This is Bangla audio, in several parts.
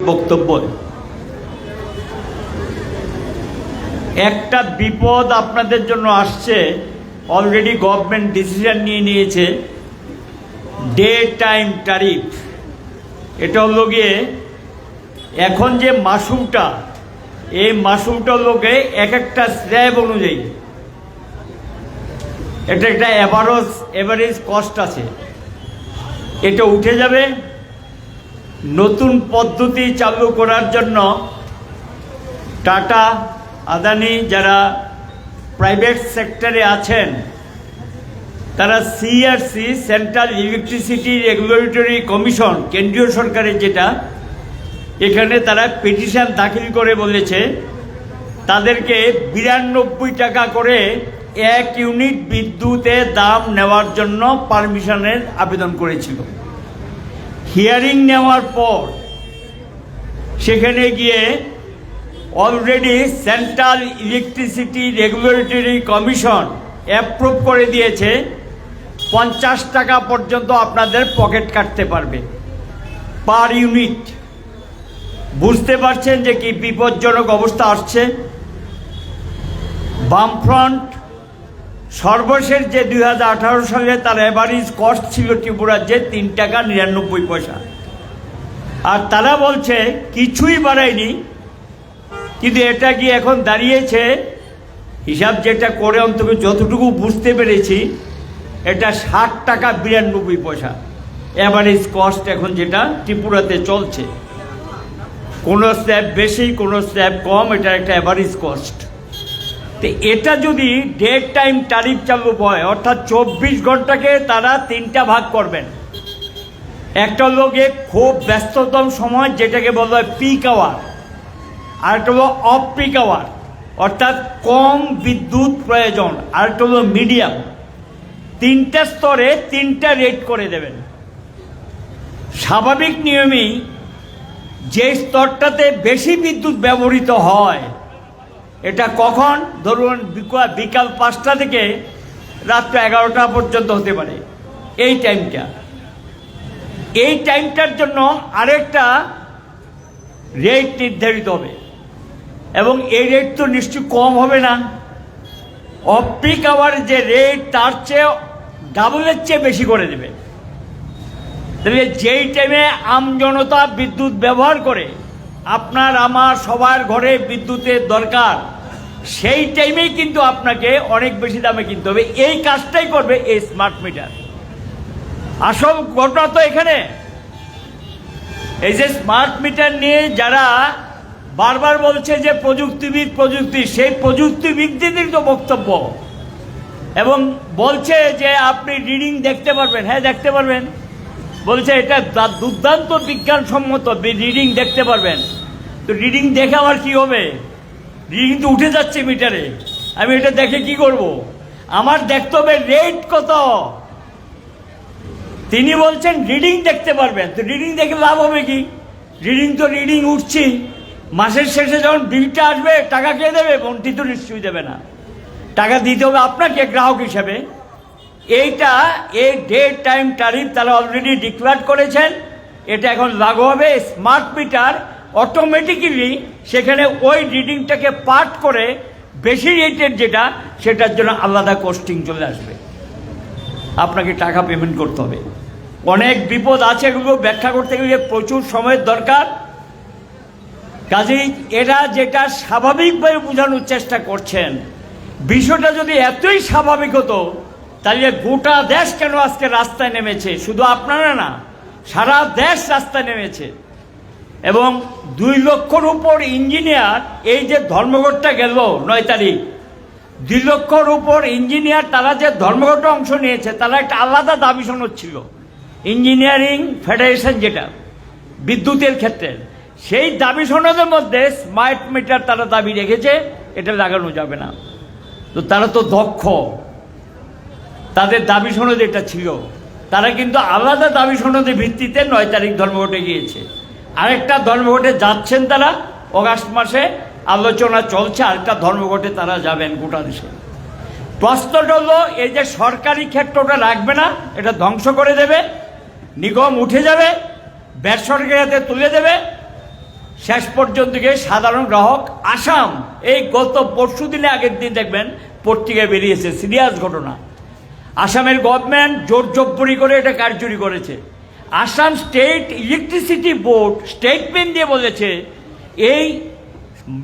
বক্তব্য। একটা বিপদ আপনাদের জন্য আসছে অলরেডি গভর্নমেন্ট ডিসিশন নিয়ে নিয়েছে ডে টাইম ট্যারিফ এটা হলো গিয়ে, এখন যে মাসুমটা, এই মাসুমটা লোকে এক একটা স্ল্যাব অনুযায়ী। এটা একটা অ্যাভারেজ এভারেজ কস্ট আছে। এটা উঠে যাবে নতুন পদ্ধতি চালু করার জন্য টাটা, আদানি যারা প্রাইভেট সেক্টরে আছেন, তারা CRC central electricity regulatory commission কেন্দ্রীয় সরকারের যেটা, এখানে তারা পিটিশন দাখিল করে বলেছে, তাদেরকে বিরানব্বই টাকা করে এক ইউনিট বিদ্যুতের দাম নেওয়ার জন্য পারমিশনের আবেদন করেছিল। হিয়ারিং নেওয়ার পর সেখানে গিয়ে already central electricity regulatory commission approve করে দিয়েছে। পঞ্চাশ টাকা পর্যন্ত আপনাদের পকেট কাটতে পারবে। Per unit. বুঝতে পারছেন যে কি বিপজ্জনক অবস্থা আসছে? বামফ্রন্ট সর্বশেষ যে দুই হাজার আঠারো সালে তার অ্যাভারেজ কস্ট ছিল ত্রিপুরার যে তিন টাকা নিরানব্বই পয়সা। আর তারা বলছে কিছুই বাড়ায়নি, কিন্তু এটা কি এখন দাঁড়িয়েছে? হিসাব যেটা করে অন্তত যতটুকু বুঝতে পেরেছি, এটা ষাট টাকা বিরানব্বই পয়সা। অ্যাভারেজ কস্ট এখন যেটা ত্রিপুরাতে চলছে। কোনো স্ল্যাব বেশি, কোনো স্ল্যাব কম এটা একটা অ্যাভারেজ কস্ট তো এটা যদি ডেট টাইম তারিখ চালু হয়, অর্থাৎ চব্বিশ ঘন্টাকে তারা তিনটা ভাগ করবেন। একটা লোকে খুব ব্যস্ততম সময়, যেটাকে বলা হয় পিক আওয়ার আর একটা হলো অফ পিক আওয়ার অর্থাৎ কম বিদ্যুৎ প্রয়োজন আর একটা হলো মিডিয়াম তিনটা স্তরে তিনটা রেট করে দেবেন। স্বাভাবিক নিয়মেই যে স্তরটাতে বেশি বিদ্যুৎ ব্যবহৃত হয় এটা কখন? ধরুন বিকাল পাঁচটা থেকে রাত্র এগারোটা পর্যন্ত হতে পারে। এই টাইমটা এই টাইমটার জন্য আরেকটা রেট নির্ধারিত হবে। এবং এই রেট তো নিশ্চয়ই কম হবে না। অফ পিক আওয়ার যে রেট তার চেয়ে ডাবলের চেয়ে বেশি করে দেবে। তাহলে যেই টাইমে আমজনতা বিদ্যুৎ ব্যবহার করে আপনার, আমার, সবার ঘরে বিদ্যুতের দরকার। সেই টাইমেই কিন্তু আপনাকে অনেক বেশি দামে কিনতে হবে। এই কাজটাই করবে এই স্মার্ট মিটার আসল ঘটনা তো এখানে। এই যে স্মার্ট মিটার নিয়ে যারা বারবার বলছে যে প্রযুক্তিবিদ, প্রযুক্তি, সেই প্রযুক্তিবিদদের তো বক্তব্য। এবং বলছে যে আপনি রিডিং দেখতে পারবেন। হ্যাঁ দেখতে পারবেন। বলছে, এটা দুর্দান্ত বিজ্ঞানসম্মত রিডিং দেখতে পারবেন। তো রিডিং দেখে আমার কি হবে? রিডিং তো উঠে যাচ্ছে মিটারে। আমি এটা দেখে কি করব? আমার দেখতে হবে রেট কত? তিনি বলছেন রিডিং দেখতে পারবেন। তো রিডিং দেখে লাভ হবে কি? রিডিং তো রিডিং উঠছি মাসের শেষে যখন বিলটা আসবে, টাকা কে দেবে? বন্টি তো নিশ্চয়ই দেবে না। টাকা দিতে হবে আপনাকে, গ্রাহক হিসেবে। এইটা এই ডেট টাইম তারিখ তারা অলরেডি ডিক্লার করেছেন। এটা এখন লাগু হবে স্মার্ট মিটার অটোমেটিক্যালি সেখানে ওই রিডিংটাকে পার্ট করে বেশি রেটের যেটা, সেটার জন্য আলাদা কোস্টিং চলে আসবে। আপনাকে টাকা পেমেন্ট করতে হবে। অনেক বিপদ আছে এগুলো ব্যাখ্যা করতে গেলে প্রচুর সময়ের দরকার। কাজেই এরা যেটা স্বাভাবিকভাবে বোঝানোর চেষ্টা করছেন, বিষয়টা যদি এতই স্বাভাবিক হতো তাহলে গোটা দেশ কেন আজকে রাস্তায় নেমেছে? শুধু আপনারা না, সারা দেশ রাস্তায় নেমেছে। এবং দুই লক্ষর উপর ইঞ্জিনিয়ার, এই যে ধর্মঘটটা গেল নয় তারিখ, দুই লক্ষর উপর ইঞ্জিনিয়ার, তারা যে ধর্মঘটে অংশ নিয়েছে, তারা একটা আলাদা দাবি শোনাচ্ছিল। ইঞ্জিনিয়ারিং ফেডারেশন যেটা, বিদ্যুতের ক্ষেত্রে। সেই দাবি সনদের মধ্যে স্মার্ট মিটার তারা দাবি রেখেছে, এটা লাগানো যাবে না। তো তারা তো দক্ষ। তাদের দাবি সনদ এটা ছিল। তারা কিন্তু আলাদা দাবি সনদের ভিত্তিতে নয় তারিখ ধর্মঘটে গিয়েছে। আরেকটা ধর্মঘটে যাচ্ছেন তারা, অগাস্ট মাসে আলোচনা চলছে, আরেকটা ধর্মঘটে তারা যাবেন গোটা দেশে। প্রশ্নটা হলো, এই যে সরকারি ক্ষেত্রটা রাখবে না, এটা ধ্বংস করে দেবে, নিগম উঠে যাবে, বেসরকারিতে তুলে দেবে, শেষ পর্যন্ত গিয়ে সাধারণ গ্রাহক আসাম, এই গত পরশু দিনে আগের দিন দেখবেন পত্রিকায় বেরিয়েছে, সিরিয়াস ঘটনা। আসামের গভর্নমেন্ট জোর জব্বরি করে এটা কার্যকরী করেছে। Assam state electricity board statement দিয়ে বলেছে, এই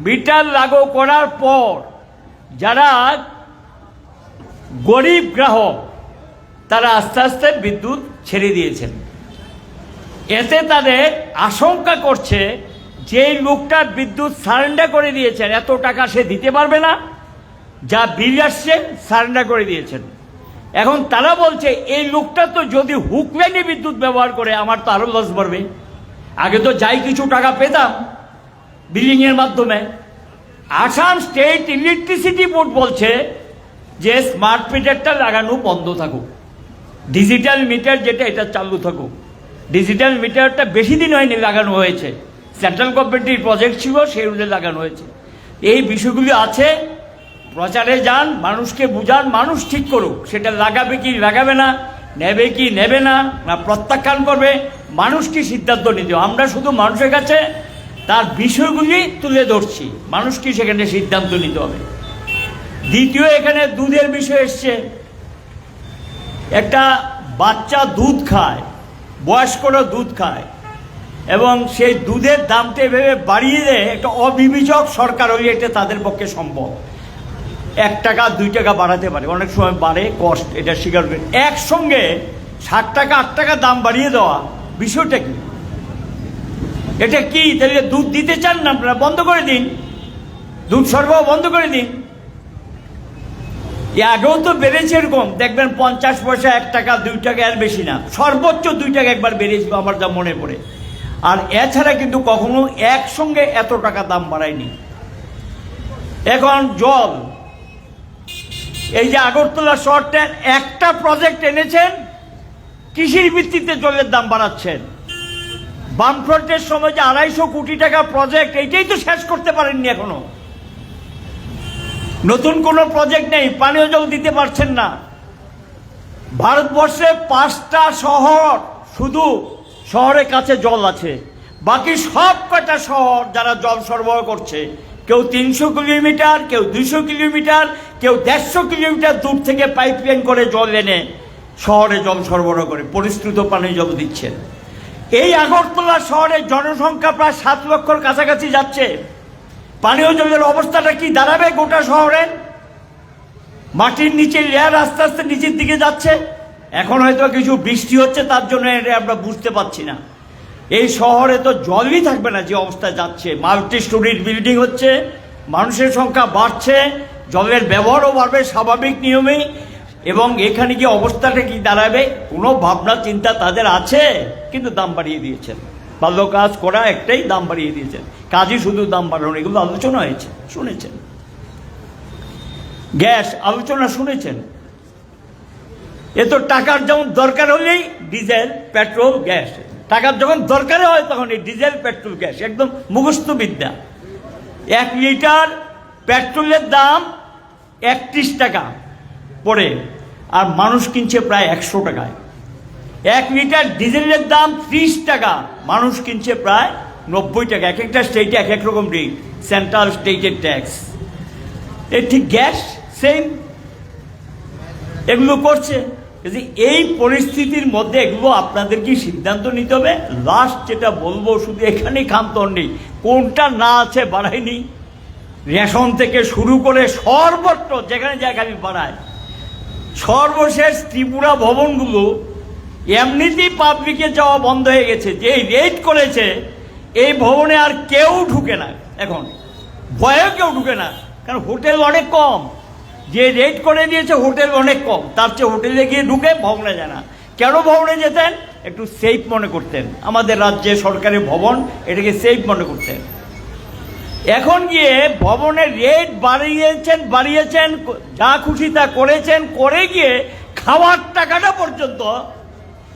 মিটার লাগু করার পর যারা গরিব গ্রাহক, তারা আস্তে আস্তে বিদ্যুৎ ছেড়ে দিয়েছেন। এতে তাদের আশঙ্কা করছে যে লোকটা বিদ্যুৎ সারেন্ডার করে দিয়েছেন, এত টাকা সে দিতে পারবে না, যা বিল আসছে সারেন্ডার করে দিয়েছেন। এখন তারা বলছে, এই লোকটা তো যদি হুক লাইনে বিদ্যুৎ ব্যবহার করে, আমার তো আরও লস বাড়বে। আগে তো যাই কিছু টাকা পেতাম বিলিং এর মাধ্যমে। আসাম স্টেট ইলেকট্রিসিটি বোর্ড বলছে যে স্মার্ট মিটারটা লাগানো বন্ধ থাকুক। ডিজিটাল মিটার যেটা, এটা চালু থাকুক। ডিজিটাল মিটারটা বেশি দিন হয়নি লাগানো হয়েছে। সেন্ট্রাল গভর্নমেন্টের প্রজেক্ট ছিল, সেই অনুযায়ী লাগানো হয়েছে। এই বিষয়গুলি আছে। প্রচারে যান, মানুষকে বুঝান, মানুষ ঠিক করুক। সেটা লাগাবে কি, লাগাবে না, নেবে কি, নেবে না না প্রত্যাখ্যান করবে, মানুষ কি সিদ্ধান্ত নিতে আমরা শুধু মানুষের কাছে তার বিষয়গুলি তুলে ধরছি। মানুষ কি সেখানে সিদ্ধান্ত নিতে হবে? দ্বিতীয়, এখানে দুধের বিষয় এসছে। একটা বাচ্চা দুধ খায়, বয়স্করা দুধ খায়, এবং সেই দুধের দামটা এভাবে বাড়িয়ে দেয়, একটা অবিবেচক সরকার হলে এটা তাদের পক্ষে সম্ভব। এক টাকা, দুই টাকা বাড়াতে পারে। অনেক সময় বাড়ে, কষ্ট, এটা স্বীকার করে। একসঙ্গে ষাট টাকা, আট টাকা দাম বাড়িয়ে দেওয়া, বিষয়টা কি? এটা কি? তাহলে দুধ দিতে চান না? আপনারা বন্ধ করে দিন। দুধ সরবরাহ বন্ধ করে দিন। আগেও তো বেড়েছে এরকম। দেখবেন পঞ্চাশ পয়সা এক টাকা, দুই টাকা আর বেশি না। সর্বোচ্চ দুই টাকা একবার বেড়েছিল, আমার যা মনে পড়ে। আর এছাড়া কিন্তু কখনো একসঙ্গে এত টাকা দাম বাড়ায়নি। এখন জল এই যে আগরতলা শহরটার একটা প্রজেক্ট এনেছেন, কৃষির ভিত্তিতে জলের দাম বাড়াচ্ছেন। বামফ্রন্টের সময় যে আড়াইশো কোটি টাকা প্রজেক্ট এইটাই তো শেষ করতে পারেননি এখনও। নতুন কোনো প্রজেক্ট নেই, পানীয় জল দিতে পারছেন না। ভারতবর্ষে পাঁচটা শহর শুধু শহরের কাছে জল আছে। বাকি সব কটা শহর যারা জল সরবরাহ করছে কেউ তিনশো কিলোমিটার, কেউ দুইশো কিলোমিটার, কেউ দেড়শো কিলোমিটার দূর থেকে পাইপলাইন করে জল এনে শহরে জল সরবরাহ করে, পরিশ্রুত পানীয় জল দিচ্ছেন। এই আগরতলা শহরের জনসংখ্যা প্রায় সাত লক্ষর কাছাকাছি যাচ্ছে। পানীয় জলের অবস্থাটা কি দাঁড়াবে গোটা শহরের মাটির নিচে লেয়ার আস্তে আস্তে নিচের দিকে যাচ্ছে। এখন হয়তো কিছু বৃষ্টি হচ্ছে, তার জন্য এটা আমরা বুঝতে পারছি না। এই শহরে তো জলই থাকবে না যে অবস্থায় যাচ্ছে। মাল্টি স্টোরির বিল্ডিং হচ্ছে, মানুষের সংখ্যা বাড়ছে, জলের ব্যবহারও বাড়বে স্বাভাবিক নিয়মেই, এবং এখানে কি অবস্থাটা কি দাঁড়াবে, কোনো ভাবনা, চিন্তা তাদের আছে? কিন্তু দাম বাড়িয়ে দিয়েছেন। ভালো কাজ করা একটাই দাম বাড়িয়ে দিয়েছেন। কাজই শুধু দাম বাড়ানো, এগুলো আলোচনা হয়েছে, শুনেছেন। গ্যাস, আলোচনা শুনেছেন। এ তো টাকার যেমন দরকার হলেই ডিজেল, পেট্রোল, গ্যাস টাকার যখন দরকারে হয় তখন এই ডিজেল, পেট্রোল, গ্যাস, একদম মুখস্থ বিদ্যা এক লিটার পেট্রোলের দাম একত্রিশ টাকা পড়ে, আর মানুষ কিনছে প্রায় একশো টাকায়। এক লিটার ডিজেলের দাম ত্রিশ টাকা, মানুষ কিনছে প্রায় নব্বই টাকা। এক একটা স্টেটে এক এক রকম রেট সেন্ট্রাল স্টেটের ট্যাক্স এ ঠিক গ্যাস সেম এগুলো করছে। কিন্তু এই পরিস্থিতির মধ্যে এগুলো আপনাদেরকে সিদ্ধান্ত নিতে হবে। লাস্ট যেটা বলব, শুধু এখানেই খামতন নেই কোনটা না আছে বাড়ায়নি রেশন থেকে শুরু করে সর্বত্র, যেখানে জায়গায় বাড়ায় সর্বশেষ ত্রিপুরা ভবনগুলো এমনিতেই পাবলিকে যাওয়া বন্ধ হয়ে গেছে যে রেড করেছে, এই ভবনে আর কেউ ঢুকে না এখন। ভয়েও কেউ ঢুকে না, কারণ হোটেল অনেক কম। যে রেট করে দিয়েছে হোটেল অনেক কম, তার চেয়ে হোটেলে গিয়ে ঢুকে ভবনে যায় না। কেন ভবনে যেতেন? একটু সেফ মনে করতেন। আমাদের রাজ্যে সরকারি ভবন, এটাকে সেফ মনে করতেন। এখন গিয়ে ভবনের রেট বাড়িয়েছেন বাড়িয়েছেন, যা খুশি তা করেছেন, করে গিয়ে খাওয়ার টাকাটা পর্যন্ত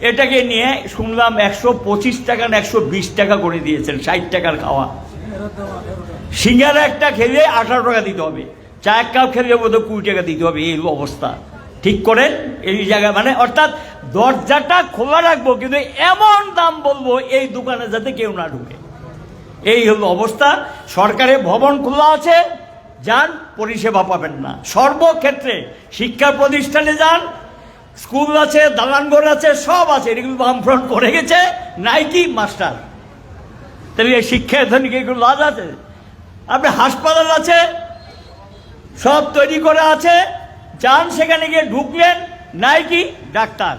এটাকে নিয়ে শুনলাম একশো পঁচিশ টাকা না একশো বিশ টাকা করে দিয়েছেন, ষাট টাকার খাওয়া। সিঙ্গারা একটা খেলে আঠারো টাকা দিতে হবে। চা এক কাপ খেলে বোধহয় কুড়ি টাকা দিতে হবে, এই অবস্থা। ঠিক করেন? এই জায়গায় মানে অর্থাৎ দরজাটা খোলা রাখব, কিন্তু এমন দাম বলব, এই দোকানে যাতে কেউ না ঢুকে। এই হলো অবস্থা। সরকারের ভবন খোলা আছে, যান, পরিষেবা পাবেন না। সর্বক্ষেত্রে শিক্ষা প্রতিষ্ঠানে যান, স্কুল আছে, দালানঘর আছে, সব আছে, এগুলো বামফ্রন্ট করে গেছে, নাইকি মাস্টার। তাহলে শিক্ষা ধনিক এগুলো লাজ আছে? আপনি হাসপাতাল আছে সব তৈরি করা আছে। যান, সেখানে গিয়ে ঢুকলেন। Nike doctor.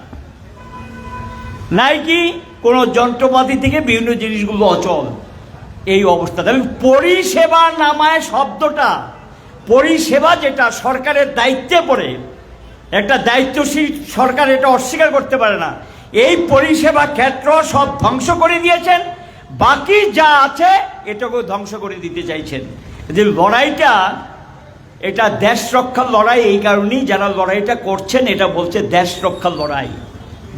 নাইকি কোনো যন্ত্রপাতি থেকে বিভিন্ন জিনিসগুলো অচল। এই অবস্থা তবে পরিষেবা নামায় শব্দটা, পরিষেবা যেটা সরকারের দায়িত্বে পড়ে, একটা দায়িত্বশীল সরকার এটা অস্বীকার করতে পারে না। এই পরিষেবা ক্ষেত্র সব ধ্বংস করে দিয়েছেন। বাকি যা আছে, এটাকেও ধ্বংস করে দিতে চাইছেন। যে লড়াইটা এটা দেশ রক্ষার লড়াই, এই কারণেই যারা লড়াইটা করছেন, এটা বলছে দেশ রক্ষার লড়াই।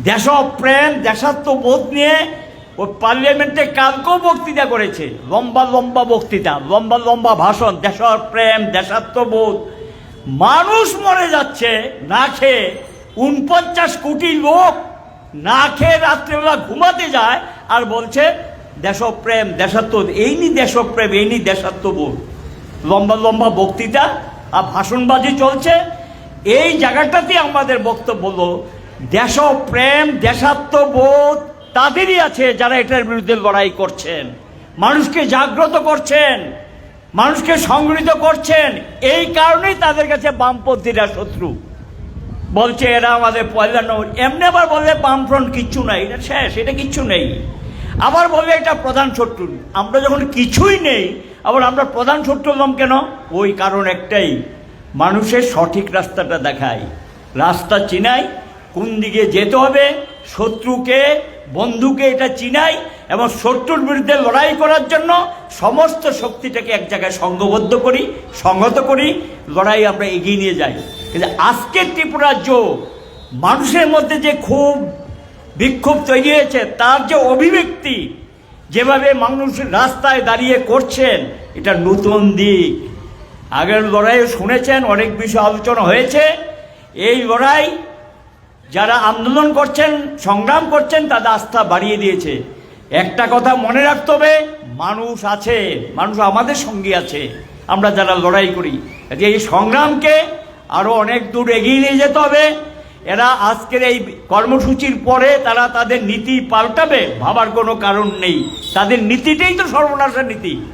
দেশপ্রেম দেশাত্মবোধ নিয়ে ও পার্লামেন্টে কালকেও বক্তৃতা করেছে। লম্বা লম্বা বক্তৃতা, লম্বা লম্বা ভাষণ দেশপ্রেম দেশাত্মবোধ। মানুষ মরে যাচ্ছে, না খেয়ে উনপঞ্চাশ কোটি লোক না খেয়ে রাত্রেবেলা ঘুমাতে যায় আর বলছে দেশপ্রেম দেশাত্ম এই নি দেশপ্রেম এই নি দেশাত্মবোধ। লম্বা লম্বা বক্তৃতা আর ভাষণবাজি চলছে। এই জায়গাটাতে আমাদের বক্তব্য হলো দেশপ্রেম দেশাত্মবোধ তাদেরই আছে যারা এটার বিরুদ্ধে লড়াই করছেন। মানুষকে জাগ্রত করছেন, মানুষকে সংগৃহীত করছেন। এই কারণেই তাদের কাছে বামপন্থীরা শত্রু। বলছে এরা আমাদের পয়লা নম্বর এমনি আবার বললে বামফ্রন্ট কিচ্ছু নাই। এটা শেষ, এটা কিচ্ছু নেই। আবার বলবে এটা প্রধান শত্রু। আমরা যখন কিছুই নেই, আবার আমরা প্রধান শত্রু হলাম কেন? ওই কারণ একটাই, মানুষের সঠিক রাস্তাটা দেখায়। রাস্তা চিনাই কোন দিকে যেতে হবে, শত্রুকে, বন্ধুকে এটা চিনাই এবং শত্রুর বিরুদ্ধে লড়াই করার জন্য সমস্ত শক্তিটাকে এক জায়গায় সংঘবদ্ধ করি, সংহত করি, লড়াই আমরা এগিয়ে নিয়ে যাই। কিন্তু আজকের ত্রিপুরাজ্য মানুষের মধ্যে যে খুব বিক্ষোভ তৈরি হয়েছে, তার যে অভিব্যক্তি, যেভাবে মানুষ রাস্তায় দাঁড়িয়ে করছেন, এটা নতুন দিক। আগের লড়াইও শুনেছেন, অনেক বিষয় আলোচনা হয়েছে। এই লড়াই যারা আন্দোলন করছেন, সংগ্রাম করছেন, তাদের আস্থা বাড়িয়ে দিয়েছে। একটা কথা মনে রাখতে হবে, মানুষ আছে, মানুষ আমাদের সঙ্গে আছে, আমরা যারা লড়াই করি। যে এই সংগ্রামকে আরও অনেক দূর এগিয়ে নিয়ে যেতে হবে। এরা আজকের এই কর্মসূচির পরে তারা তাদের নীতি পাল্টাবে, ভাবার কোনো কারণ নেই। তাদের নীতিটাই তো সর্বনাশা নীতি।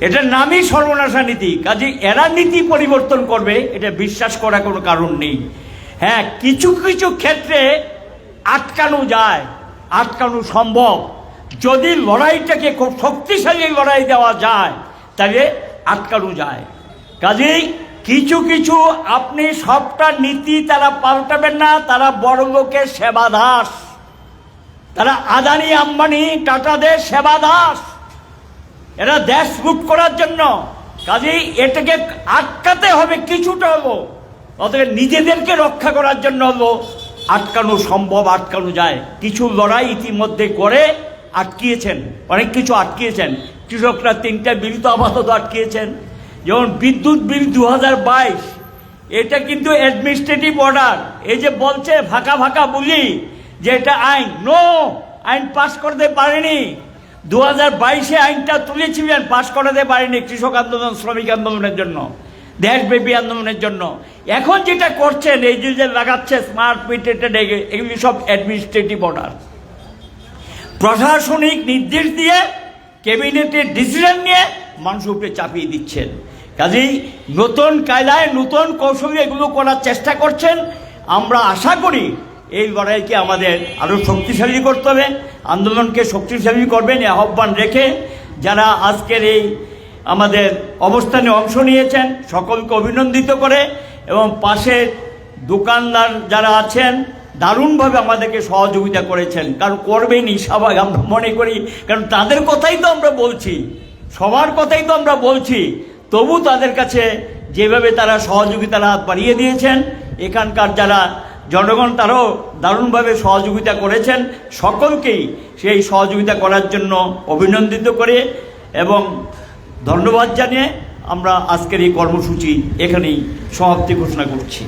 এটার নামই সর্বনাশা নীতি। কাজে এরা নীতি পরিবর্তন করবে, এটা বিশ্বাস করা কোনো কারণ নেই। হ্যাঁ কিছু কিছু ক্ষেত্রে আটকানো যায়, আটকানো সম্ভব। যদি লড়াইটাকে খুব শক্তিশালী লড়াই দেওয়া যায়, তাহলে আটকানো যায়। কাজেই কিছু কিছু আপনি সবটা নীতি তারা পাল্টাবেন না, তারা বড় লোকের সেবা দাস। তারা আদানি আম্বানি টাটাদের সেবা দাস। এরা দেশ লুট করার জন্য। কাজেই এটাকে আটকাতে হবে, কিছুটা হলো অতএব নিজেদেরকে রক্ষা করার জন্য হলো আটকানো সম্ভব, আটকানো যায়। কিছু লড়াই ইতিমধ্যে করে আটকিয়েছেন, অনেক কিছু আটকিয়েছেন। কৃষকরা তিনটা বিল তো আপাতত আটকিয়েছেন। যেমন বিদ্যুৎ বিল দু হাজার বাইশ, এটা কিন্তু অ্যাডমিনিস্ট্রেটিভ অর্ডার এই যে বলছে ফাঁকা ফাঁকা বলি, যে এটা আইন। নো আইন পাস করতে পারেনি। দু হাজার বাইশে আইনটা তুলেছিলেন পাশ করাতে পারেনি কৃষক আন্দোলন, শ্রমিক আন্দোলনের জন্য, দেশব্যাপী আন্দোলনের জন্য। এখন যেটা করছেন, এই যে লাগাচ্ছে স্মার্ট মিটারটা ডেকে, এগুলি সব অ্যাডমিনিস্ট্রেটিভ অর্ডার প্রশাসনিক নির্দেশ দিয়ে, ক্যাবিনেটের ডিসিশন নিয়ে মানুষের উপরে চাপিয়ে দিচ্ছেন। কাজেই নতুন কায়দায়, নতুন কৌশলে এগুলো করার চেষ্টা করছেন। আমরা আশা করি এই লড়াইকে আমাদের আরও শক্তিশালী করতে হবে। আন্দোলনকে শক্তিশালী করবেন এই আহ্বান রেখে যারা আজকের এই আমাদের অবস্থানে অংশ নিয়েছেন, সকলকে অভিনন্দিত করে এবং পাশের দোকানদার যারা আছেন, দারুণভাবে আমাদেরকে সহযোগিতা করেছেন। কারণ করবেনই, স্বাভাবিক, আমরা মনে করি, কারণ তাদের কথাই তো আমরা বলছি, সবার কথাই তো আমরা বলছি, তবু তাদের কাছে যেভাবে তারা সহযোগিতার হাত বাড়িয়ে দিয়েছেন, এখানকার যারা জনগণ তারও দারুণভাবে সহযোগিতা করেছেন। সকলকেই সেই সহযোগিতা করার জন্য অভিনন্দিত করে এবং ধন্যবাদ জানিয়ে আমরা আজকের এই কর্মসূচি এখানেই সমাপ্তি ঘোষণা করছি।